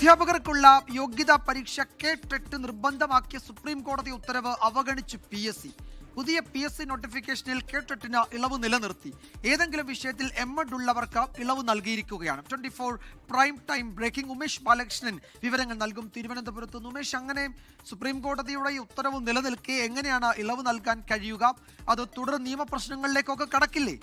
അധ്യാപകർക്കുള്ള യോഗ്യതാ പരീക്ഷ കേട്ടിട്ട് നിർബന്ധമാക്കിയ സുപ്രീം കോടതി ഉത്തരവ് അവഗണിച്ച് പി എസ് സി. പുതിയ പി എസ് സി നോട്ടിഫിക്കേഷനിൽ കേട്ടിട്ടിന് ഇളവ് നിലനിർത്തി. ഏതെങ്കിലും വിഷയത്തിൽ എം എഡ് ഉള്ളവർക്ക് ഇളവ് നൽകിയിരിക്കുകയാണ്. Twenty four prime time breaking Umesh Balakrishnan വിവരങ്ങൾ നൽകും. തിരുവനന്തപുരത്ത്. ഉമേഷ് അങ്ങനെ സുപ്രീം കോടതിയുടെ ഈ ഉത്തരവ് നിലനിൽക്കെ എങ്ങനെയാണ് ഇളവ് നൽകാൻ കഴിയുക? അത് തുടർ നിയമപ്രശ്നങ്ങളിലേക്കൊക്കെ കടക്കില്ലേ?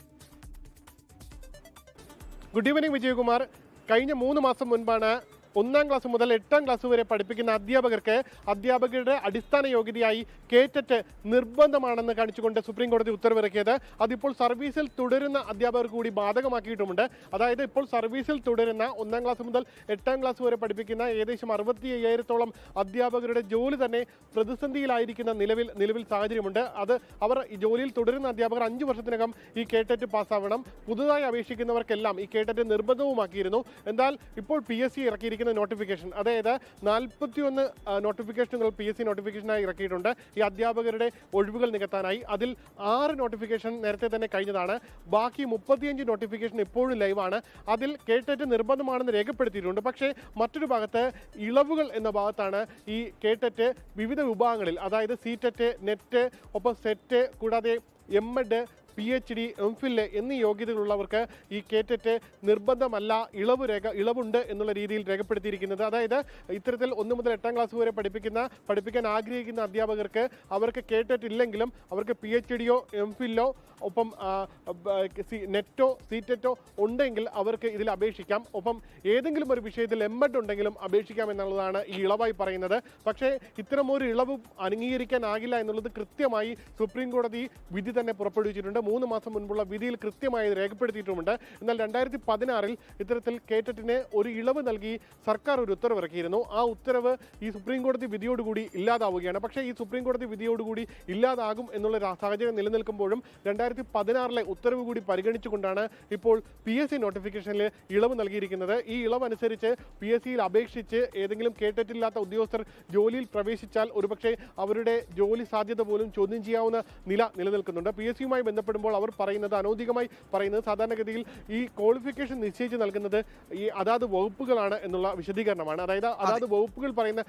Good evening Vijayakumar. കഴിഞ്ഞ മൂന്ന് മാസം മുൻപാണ് ഒന്നാം ക്ലാസ് മുതൽ എട്ടാം ക്ലാസ് വരെ പഠിപ്പിക്കുന്ന അധ്യാപകർക്ക് അധ്യാപകരുടെ അടിസ്ഥാന യോഗ്യതയായി കേറ്ററ്റ് നിർബന്ധമാണെന്ന് കാണിച്ചുകൊണ്ട് സുപ്രീം കോടതി ഉത്തരവിറക്കിയത്. അതിപ്പോൾ സർവീസിൽ തുടരുന്ന അധ്യാപകർ കൂടി ബാധകമാക്കിയിട്ടുമുണ്ട്. അതായത് ഇപ്പോൾ സർവീസിൽ തുടരുന്ന ഒന്നാം ക്ലാസ് മുതൽ എട്ടാം ക്ലാസ് വരെ പഠിപ്പിക്കുന്ന ഏകദേശം അറുപത്തി അയ്യായിരത്തോളം അധ്യാപകരുടെ ജോലി തന്നെ പ്രതിസന്ധിയിലായിരിക്കുന്ന നിലവിൽ നിലവിൽ സാഹചര്യമുണ്ട്. അത് അവർ ഈ ജോലിയിൽ തുടരുന്ന അധ്യാപകർ അഞ്ച് വർഷത്തിനകം ഈ കേട്ടറ്റ് പാസ്സാവണം. പുതുതായി അപേക്ഷിക്കുന്നവർക്കെല്ലാം ഈ കേട്ടറ്റ് നിർബന്ധവുമാക്കിയിരുന്നു. എന്നാൽ ഇപ്പോൾ പി എസ് സി ഇറക്കിയിരിക്കുന്ന നോട്ടിഫിക്കേഷൻ അതായത് നാൽപ്പത്തിയൊന്ന് നോട്ടിഫിക്കേഷനുകൾ പി എസ് സി നോട്ടിഫിക്കേഷനായി ഇറക്കിയിട്ടുണ്ട്. ഈ അധ്യാപകരുടെ ഒഴിവുകൾ നികത്താനായി. അതിൽ ആറ് നോട്ടിഫിക്കേഷൻ നേരത്തെ തന്നെ കഴിഞ്ഞതാണ്. ബാക്കി മുപ്പത്തിയഞ്ച് നോട്ടിഫിക്കേഷൻ ഇപ്പോഴും ലൈവാണ്. അതിൽ കേട്ടറ്റ് നിർബന്ധമാണെന്ന് രേഖപ്പെടുത്തിയിട്ടുണ്ട്. പക്ഷേ മറ്റൊരു ഭാഗത്ത് ഇളവുകൾ എന്ന ഭാഗത്താണ് ഈ കേട്ടറ്റ് വിവിധ വിഭാഗങ്ങളിൽ അതായത് സീറ്ററ്റ് നെറ്റ് ഒപ്പം സെറ്റ് കൂടാതെ M Ed P H D M Phil എന്നീ യോഗ്യതകളുള്ളവർക്ക് ഈ കേറ്ററ്റ് നിർബന്ധമല്ല ഇളവ് രേഖ ഇളവുണ്ട് എന്നുള്ള രീതിയിൽ രേഖപ്പെടുത്തിയിരിക്കുന്നത്. അതായത് ഇത്തരത്തിൽ ഒന്ന് മുതൽ എട്ടാം ക്ലാസ് വരെ പഠിപ്പിക്കുന്ന പഠിപ്പിക്കാൻ ആഗ്രഹിക്കുന്ന അധ്യാപകർക്ക് അവർക്ക് കേറ്ററ്റ് ഇല്ലെങ്കിലും അവർക്ക് പി എച്ച് ഡിയോ എം ഫില്ലോ ഒപ്പം നെറ്റോ സീറ്ററ്റോ ഉണ്ടെങ്കിൽ അവർക്ക് ഇതിൽ അപേക്ഷിക്കാം. ഒപ്പം ഏതെങ്കിലും ഒരു വിഷയത്തിൽ എം എഡ് ഉണ്ടെങ്കിലും അപേക്ഷിക്കാം എന്നുള്ളതാണ് ഈ ഇളവായി പറയുന്നത്. പക്ഷേ ഇത്തരമൊരു ഇളവ് അംഗീകരിക്കാനാകില്ല എന്നുള്ളത് കൃത്യമായി സുപ്രീം കോടതി വിധി തന്നെ പുറപ്പെടുവിച്ചിട്ടുണ്ട്. മൂന്ന് മാസം മുൻപുള്ള വിധിയിൽ കൃത്യമായി രേഖപ്പെടുത്തിയിട്ടുമുണ്ട്. എന്നാൽ രണ്ടായിരത്തി പതിനാറിൽ ഇത്തരത്തിൽ കേറ്ററ്റിന് ഒരു ഇളവ് നൽകി സർക്കാർ ഒരു ഉത്തരവ് ഇറക്കിയിരുന്നു ആ ഉത്തരവ് ഈ സുപ്രീം കോടതി വിധിയോടുകൂടി ഇല്ലാതാവുകയാണ്. പക്ഷേ ഈ സുപ്രീം കോടതി വിധിയോടുകൂടി ഇല്ലാതാകും എന്നുള്ള സാഹചര്യം നിലനിൽക്കുമ്പോഴും രണ്ടായിരത്തി പതിനാറിലെ ഉത്തരവ് കൂടി പരിഗണിച്ചുകൊണ്ടാണ് ഇപ്പോൾ പി എസ് സി നോട്ടിഫിക്കേഷനിൽ ഇളവ് നൽകിയിരിക്കുന്നത്. ഈ ഇളവ് അനുസരിച്ച് പി എസ് സിയിൽ അപേക്ഷിച്ച് ഏതെങ്കിലും കേട്ടിട്ടില്ലാത്ത ഉദ്യോഗസ്ഥർ ജോലിയിൽ പ്രവേശിച്ചാൽ ഒരുപക്ഷെ അവരുടെ ജോലി സാധ്യത പോലും ചോദ്യം ചെയ്യാവുന്ന നില നിലനിൽക്കുന്നുണ്ട്. പി എസ് സിയുമായി ബന്ധപ്പെടുമ്പോൾ അവർ പറയുന്നത് അനൗദ്യോഗികമായി പറയുന്നത് സാധാരണഗതിയിൽ ഈ ക്വാളിഫിക്കേഷൻ നിശ്ചയിച്ച് നൽകുന്നത് ഈ അതാത് വകുപ്പുകളാണ് എന്നുള്ള വിശദീകരണമാണ്. അതായത് അതാത് വകുപ്പുകൾ പറയുന്ന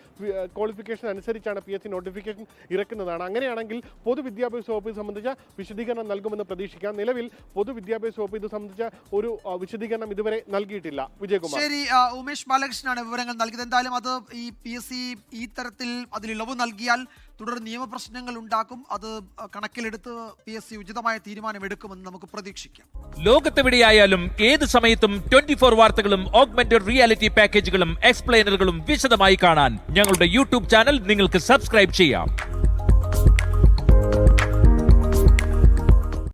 ക്വാളിഫിക്കേഷൻ അനുസരിച്ചാണ് പി എസ് സി നോട്ടിഫിക്കേഷൻ ഇറക്കുന്നതാണ്. അങ്ങനെയാണെങ്കിൽ പൊതുവിദ്യാഭ്യാസ വകുപ്പ് ഇത് സംബന്ധിച്ച വിശദീകരണം നൽകുമെന്ന് പ്രതീക്ഷിക്കാം. നിലവിൽ പൊതുവിദ്യാഭ്യാസ വകുപ്പ് ഇത് സംബന്ധിച്ച ഒരു വിശദീകരണം ഇതുവരെ നൽകിയിട്ടില്ല. വിജയകുമാർ. ശരി ഉമേഷ് ബാലകൃഷ്ണനാണ് വിവരങ്ങൾ നൽകിയത്. എന്തായാലും അത് ഈ പി എസ് സി ഈ തരത്തിൽ അതിൽ ഇളവ് നൽകിയാൽ തുടർ നിയമപ്രശ്നങ്ങൾ ഉണ്ടാക്കും. അത് കണക്കിലെടുത്ത് പി എസ് സി ഉചിതമായ തീരുമാനമെടുക്കുമെന്ന് നമുക്ക് പ്രതീക്ഷിക്കാം. ലോകത്തെവിടെയായാലും ഏത് സമയത്തും ട്വന്റി ഫോർ വാർത്തകളും ഓഗ്മെന്റഡ് റിയാലിറ്റി പാക്കേജുകളും എക്സ്പ്ലെയിനറുകളും വിശദമായി കാണാൻ ഞങ്ങളുടെ യൂട്യൂബ് ചാനൽ നിങ്ങൾക്ക് സബ്സ്ക്രൈബ് ചെയ്യാം.